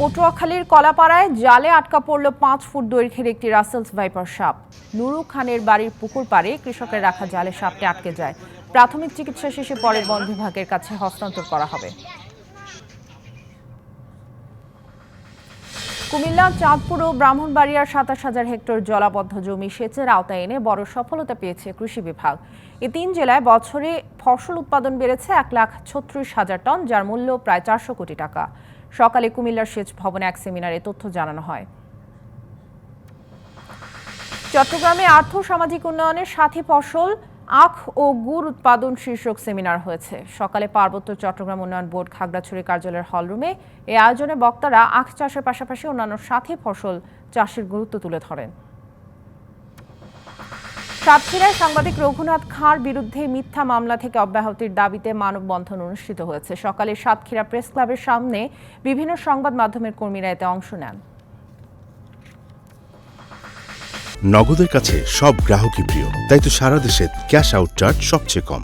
পটুয়াখালীর কলাপাড়ায় জালে আটকা পড়ল পাঁচ ফুট দৈর্ঘ্যের একটি রাসেলস ভাইপার সাপ। নুরু খানের বাড়ির পুকুর পাড়ে কৃষকের রাখা জালে সাপটি আটকে যায়। প্রাথমিক চিকিৎসা শেষে পরে বন বিভাগের কাছে হস্তান্তর করা হবে। কুমিল্লা, চাঁদপুর ও ব্রাহ্মণবাড়িয়ার সাতাশ হাজার হেক্টর জলাবদ্ধ জমি সেচের আওতায় এনে বড় সফলতা পেয়েছে কৃষি বিভাগ। এ তিন জেলায় বছরে ফসল উৎপাদন বেড়েছে এক লাখ ছত্রিশ হাজার টন, যার মূল্য প্রায় চারশো কোটি টাকা। সকালে কুমিল্লার সেচ ভবনে এক সেমিনারে তথ্য জানানো হয়। চট্টগ্রামে আর্থ সামাজিক উন্নয়নের সাথী ফসল, আখ ও গুড় উৎপাদন শীর্ষক সেমিনার হয়েছে। সকালে পার্বত্য চট্টগ্রাম উন্নয়ন বোর্ড খাগড়াছড়ি কার্যালয়ের হলরুমে এই আয়োজনে বক্তারা আখ চাষের পাশাপাশি অন্যান্য সাথী ফসল চাষের গুরুত্ব তুলে ধরেন। সাতক্ষীরায় সাংবাদিক রঘুনাথ খাঁর বিরুদ্ধে মিথ্যা মামলা থেকে অব্যাহতির দাবিতে মানববন্ধন অনুষ্ঠিত হয়েছে। সকালে সাতক্ষীরা প্রেস ক্লাবের সামনে বিভিন্ন সংবাদ মাধ্যমের কর্মীরা এতে অংশ নেন। নগদের কাছে সব গ্রাহকই প্রিয়, তাই তো সারা দেশে ক্যাশ আউট চার্জ সবচেয়ে কম।